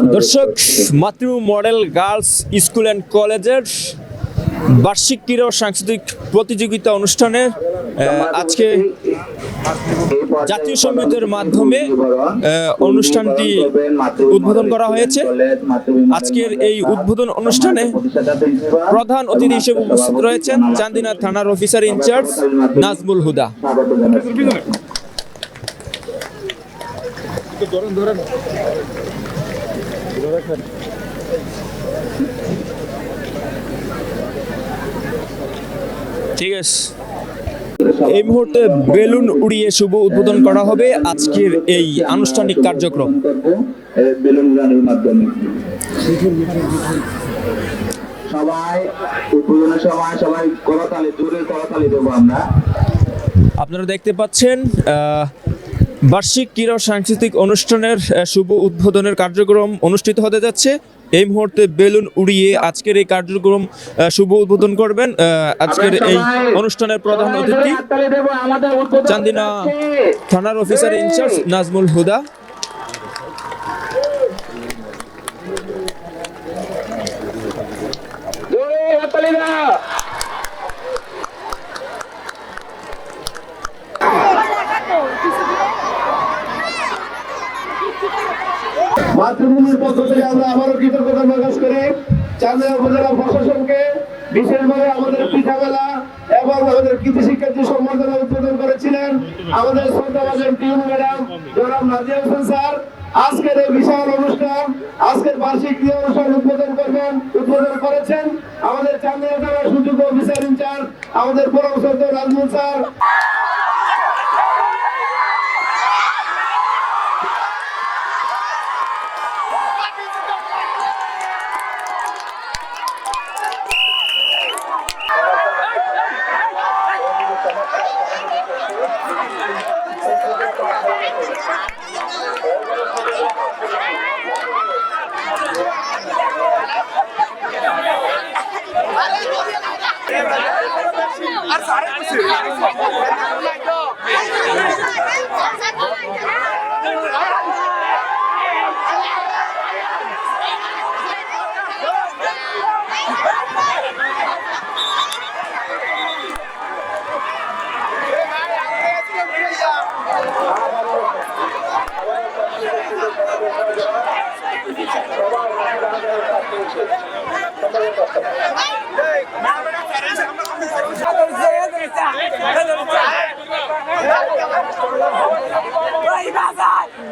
দর্শক, মাতৃ model girls school and কলেজের বার্ষিক ক্রীড়া ও সাংস্কৃতিক প্রতিযোগিতা অনুষ্ঠানে আজকে জাতীয় সঙ্গীতের মাধ্যমে অনুষ্ঠানটি উদ্বোধন করা হয়েছে। আজকের এই উদ্বোধন অনুষ্ঠানে প্রধান অতিথি হিসেবে উপস্থিত রয়েছেন চান্দিনা থানার অফিসার ইনচার্জ নাজমুল হুদা। ঠিক আছে। এই মুহূর্তে বেলুন উড়িয়ে শুভ উদ্বোধন করা হবে আজকের এই আনুষ্ঠানিক কার্যক্রম। বেলুন উড়ানোর মাধ্যমে। সবাই উদ্বোধনের সময় সবাই করতালি জোরে করতালি দেবো আমরা। আপনারা দেখতে পাচ্ছেন আহ, বার্ষিক ক্রীড়া সাংস্কৃতিক অনুষ্ঠানের শুভ উদ্বোধনের কার্যক্রম অনুষ্ঠিত হতে যাচ্ছে। এই মুহূর্তে বেলুন উড়িয়ে আজকের এই কার্যক্রম শুভ উদ্বোধন করবেন। আজকের এই অনুষ্ঠানের প্রধান অতিথি চান্দিনা থানার অফিসার ইনচার্জ নাজমুল হুদা। মাতৃভূমির পক্ষ থেকে আমরা আবারও কৃতজ্ঞতা প্রকাশ করি। চান্দিনা উপজেলা প্রশাসনকে বিশেষভাবে আমাদের পিঠা মেলা এবং আমাদের কৃতি শিক্ষার্থী সম্বর্ধনা উদ্বোধন করেছিলেন আমাদের শ্রদ্ধাভাজন টিউন ম্যাডাম জনাব নাজিয়া হোসেন স্যার। আজকের এই বিশাল অনুষ্ঠান, আজকের বার্ষিক ক্রিয়া অনুষ্ঠান উদ্বোধন করবেন, উদ্বোধন করেছেন আমাদের থানার সুযোগ্য অফিসার ইনচার্জ, আমাদের পরম শ্রদ্ধ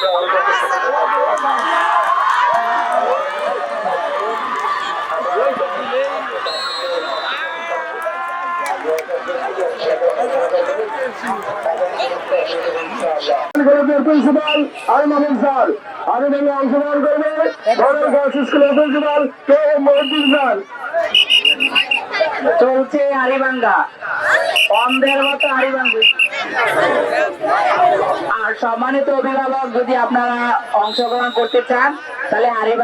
কলেজের প্রিন্সিপাল অংশগ্রহণ করবে ধরনের গার্লস স্কুলের principal K M Mohiuddin sir চলছে হারিবাঙ্গা অন্ধের মতো হারিবাঙ্গি আর সম্মানিত অভিভাবক, যদি আপনারা অংশগ্রহণ করতে চান, তাহলে হারিবাঙ্গা